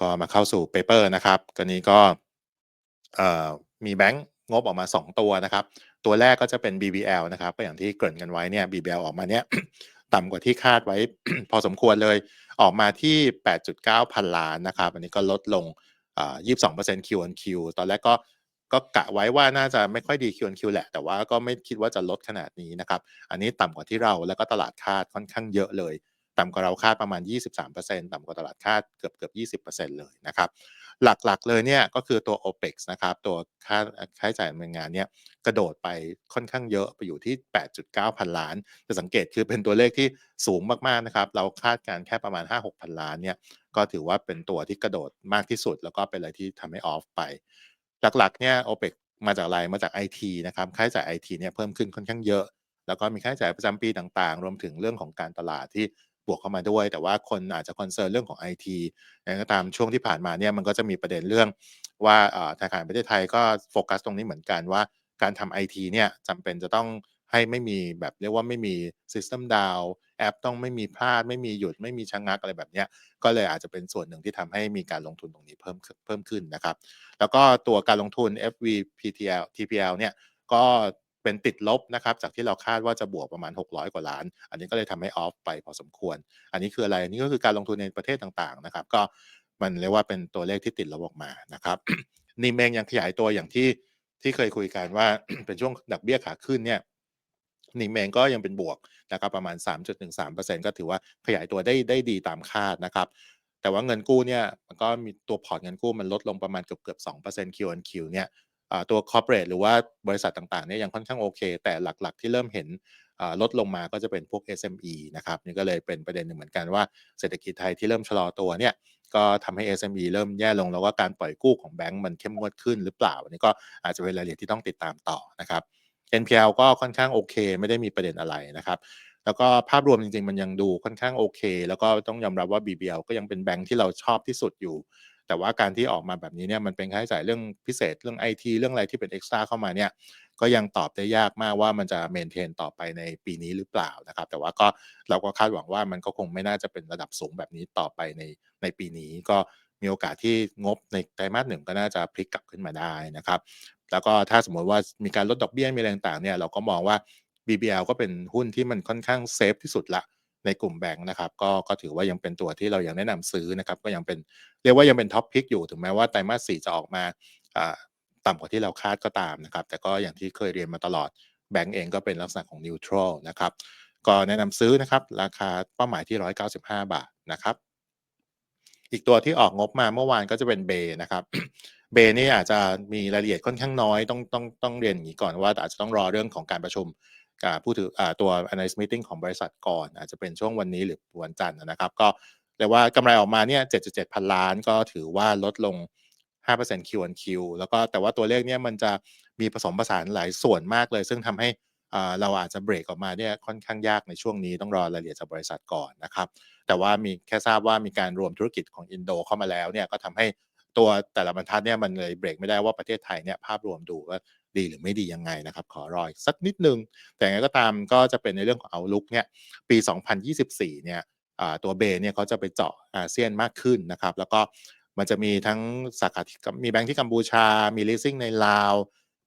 ก็มาเข้าสู่เปเปอร์นะครับก็นี้ก็มีแบงก์งบออกมา 2 ตัวนะครับ ตัวแรกก็จะเป็น BBL นะครับก็อย่างที่เกริ่นกันไว้เนี่ย BBL ออกมาเนี่ยต่ำกว่าที่คาดไว้พอสมควรเลย ออกมาที่ 8.9 พันล้านนะครับ อันนี้ก็ลดลง 22% Q on Q ตอนแรกก็ก็กะไว้ว่าน่าจะไม่ค่อยดี Q on Q แหละ แต่ว่าก็ไม่คิดว่าจะลดขนาดนี้นะครับ อันนี้ต่ำกว่าที่เราแล้วก็ตลาดคาดค่อนข้างเยอะเลย ต่ำกว่าเราคาดประมาณ 23%ต่ำกว่าตลาดคาดเกือบเกือบ20%เลยนะครับหลักๆ เลยเนี่ยก็คือตัว OPEX นะครับตัวค่าค่าใช้จ่ายดำเนินงานเนี่ยกระโดดไปค่อนข้างเยอะไปอยู่ที่ 8.9 พันล้าน จะสังเกตคือเป็นตัวเลขที่สูงมากๆนะครับเราคาดการแค่ประมาณ 5-6 พันล้านเนี่ยก็ถือว่าเป็นตัวที่กระโดดมากที่สุด แล้วก็เป็นอะไรที่ทำให้ออฟไป หลักๆ เนี่ย OPEX มาจากอะไรมาจาก IT นะครับค่าใช้จ่าย IT เนี่ยเพิ่มขึ้นค่อนข้างเยอะ แล้วก็มีค่าใช้จ่ายประจำปีต่างๆ รวมถึงเรื่องของการตลาดที่ วกเข้ามาด้วย แต่ว่าคนอาจจะคอนเซิร์นเรื่องของ IT อย่างก็ตามช่วงที่ผ่านมาเนี่ยมันก็จะมีประเด็นเรื่องว่าธนาคารประเทศไทยก็โฟกัสตรงนี้เหมือนกันว่าการทำ IT เนี่ยจำเป็นจะต้องให้ไม่มีแบบเรียกว่าไม่มี System Down แอปต้องไม่มีพลาด ไม่มีหยุดไม่มีชะงงักอะไรแบบนี้ก็เลยอาจจะเป็นส่วนหนึ่งที่ทำให้มีการลงทุนตรงนี้เพิ่มเพิ่มขึ้นนะครับ แล้วก็ตัวการลงทุน FVPTL TPL เนี่ยก็ เป็นติดลบนะครับจากที่เราคาดว่าจะบวกประมาณ 600 กว่าล้าน อันนี้ก็เลยทำให้ออฟไปพอสมควร อันนี้คืออะไรอันนี้ก็คือการลงทุนในประเทศต่างๆนะครับ ก็มันเรียกว่าเป็นตัวเลขที่ติดลบออกมานะครับนิเองยังขยายตัวอย่างที่ที่เคยคุยกันว่าเป็นช่วงดักเบี้ยขาขึ้นเนี่ยนิมเองก็ยังเป็นบวกนะครับประมาณ 3.13%ก็ถือว่าขยายตัวได้ได้ดีตามคาดนะครับ แต่ว่าเงินกู้เนี่ยมันก็มีตัวพอร์ตเงินกู้มันลดลงประมาณเกือบเกือบ2% Q on Q เนี่ย ตัว corporate หรือว่าบริษัทต่างๆเนี่ยยังค่อนข้างโอเค แต่หลักๆ ที่เริ่มเห็นลดลงมาก็จะเป็นพวก SME นะครับนี่ก็เลยเป็นประเด็นหนึ่งเหมือนกันว่าเศรษฐกิจไทยที่เริ่มชะลอตัวเนี่ยก็ทำให้ SME เริ่มแย่ลงแล้วก็การปล่อยกู้ของแบงก์มันเข้มงวดขึ้นหรือเปล่านี่ก็อาจจะเป็นรายละเอียดที่ต้องติดตามต่อนะครับ NPL ก็ค่อนข้างโอเค ไม่ได้มีประเด็นอะไรนะครับ แล้วก็ภาพรวมจริงๆ มันยังดูค่อนข้างโอเค แล้วก็ต้องยอมรับว่า BBL ก็ยังเป็นแบงก์ที่เราชอบที่สุดอยู่ แต่ว่าการที่ออกมาแบบนี้เนี่ยมันเป็นค่าใช้จ่ายเรื่องพิเศษเรื่องไอทีเรื่องอะไรที่เป็นเอ็กซ์ตร้าเข้ามาเนี่ยก็ยังตอบได้ยากมากว่ามันจะเมนเทนต่อไปในปีนี้หรือเปล่านะครับ แต่ว่าก็เราก็คาดหวังว่ามันก็คงไม่น่าจะเป็นระดับสูงแบบนี้ต่อไปในในปีนี้ก็มีโอกาสที่งบในไตรมาสหนึ่งก็น่าจะพลิกกลับขึ้นมาได้นะครับ แล้วก็ถ้าสมมติว่ามีการลดดอกเบี้ยมีอะไรต่างเนี่ยเราก็มองว่า BBL ก็เป็นหุ้นที่มันค่อนข้างเซฟที่สุดละ ในกลุ่มแบงค์นะครับก็ก็ถือว่ายังเป็นตัวที่เรายังแนะนำซื้อนะครับก็ยังเป็นเรียกว่ายังเป็นท็อปพิกอยู่ถึงแม้ว่าไตรมาสสี่จะออกมาต่ำกว่าที่เราคาดก็ตามนะครับแต่ก็อย่างที่เคยเรียนมาตลอดแบงก์เองก็เป็นลักษณะของนิวทรัลนะครับก็แนะนำซื้อนะครับราคาเป้าหมายที่ 195 บาทนะครับอีกตัวที่ออกงบมาเมื่อวานก็จะเป็นเบนะครับเบนี่อาจจะมีรายละเอียดค่อนข้างน้อยต้องต้องต้องเรียนอย่างนี้ก่อนว่าอาจจะต้องรอเรื่องของการประชุม ผู้ถือตัว analyst meeting ของบริษัทก่อน อาจจะเป็นช่วงวันนี้หรือวันจันทร์นะครับก็เรียกว่ากำไรออกมาเนี่ย 7.7 พันล้านก็ถือว่าลดลง 5% Q on Q แล้วก็แต่ว่าตัวเลขเนี่ยมันจะมีผสมผสานหลายส่วนมากเลย ซึ่งทำให้เราอาจจะเบรกออกมาเนี่ยค่อนข้างยากในช่วงนี้ต้องรอรายละเอียดจากบริษัทก่อนนะครับ แต่ว่ามีแค่ทราบว่ามีการรวมธุรกิจของอินโดเข้ามาแล้วเนี่ยก็ทำให้ ตัวแต่ละบรรทัดเนี่ยมันเลยเบรกไม่ได้ว่าประเทศไทยเนี่ยภาพรวมดูว่าดีหรือไม่ดียังไงนะครับ ขอรอยสักนิดนึง แต่ไงก็ตามก็จะเป็นในเรื่องของเอาลุกเนี่ยปี 2024 เนี่ยตัวเบเนี่ยเขาจะไปเจาะอาเซียนมากขึ้นนะครับ แล้วก็มันจะมีทั้งสาขามีแบงค์ที่กัมพูชา มีลิสซิ่งในลาว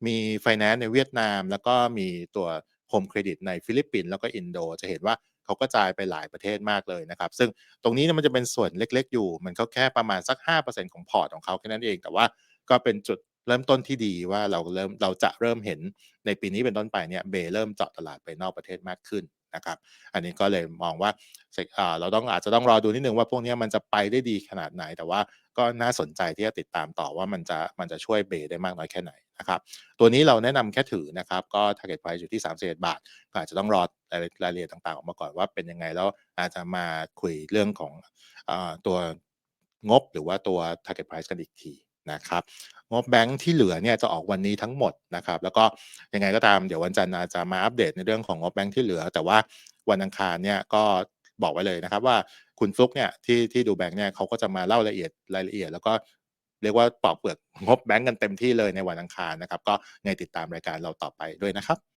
มีไฟแนนซ์ในเวียดนาม แล้วก็มีตัวโฮมเครดิตในฟิลิปปินส์แล้วก็อินโด จะเห็นว่า เขาก็จ่ายไปหลายประเทศมากเลยนะครับ ซึ่งตรงนี้มันจะเป็นส่วนเล็กๆอยู่ มันก็แค่ประมาณสัก 5%ของพอร์ตของเขาแค่นั้นเอง แต่ว่าก็เป็นจุดเริ่มต้นที่ดีว่าเราเริ่มเราจะเริ่มเห็นในปีนี้เป็นต้นไปเนี่ยเบเริ่มเจาะตลาดไปนอกประเทศมากขึ้น นะครับ อันนี้ก็เลยมองว่าเราต้องอาจจะต้องรอดูนิดนึงว่าพวกนี้มันจะไปได้ดีขนาดไหน แต่ว่าก็น่าสนใจที่จะติดตามต่อว่ามันจะมันจะช่วยเบได้มากน้อยแค่ไหนนะครับ ตัวนี้เราแนะนำแค่ถือนะครับ ก็ target price อยู่ที่31บาท ก็อาจจะต้องรอรายละเอียดต่างๆ ออกมาก่อนว่าเป็นยังไงแล้วอาจจะมาคุยเรื่องของอตัวงบหรือว่าตัว target price กันอีกที นะครับงบแบงค์ที่เหลือเนี่ยจะออกวันนี้ทั้งหมดนะครับ แล้วก็ยังไงก็ตามเดี๋ยววันจันทร์จะมาอัปเดตในเรื่องของงบแบงค์ที่เหลือ แต่ว่าวันอังคารเนี่ยก็บอกไว้เลยนะครับว่าคุณฟลุกเนี่ยที่ที่ดูแบงค์เนี่ยเขาก็จะมาเล่ารายละเอียดรายละเอียด แล้วก็เรียกว่าปอกเปลือกงบแบงค์กันเต็มที่เลยในวันอังคารนะครับ ก็ในติดตามรายการเราต่อไปด้วยนะครับ